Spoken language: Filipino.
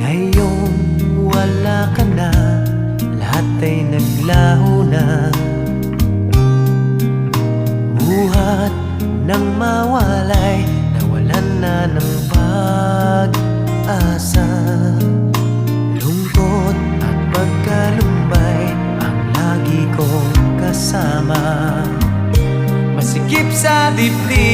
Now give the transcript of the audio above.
Ngayong wala ka na. Lahat ay naglaho na. Buhat ng mawalay Nawalan na ng pag-asa. Lungkot at pagkalumbay Ang lagi kong kasama. Masikip sa dibdib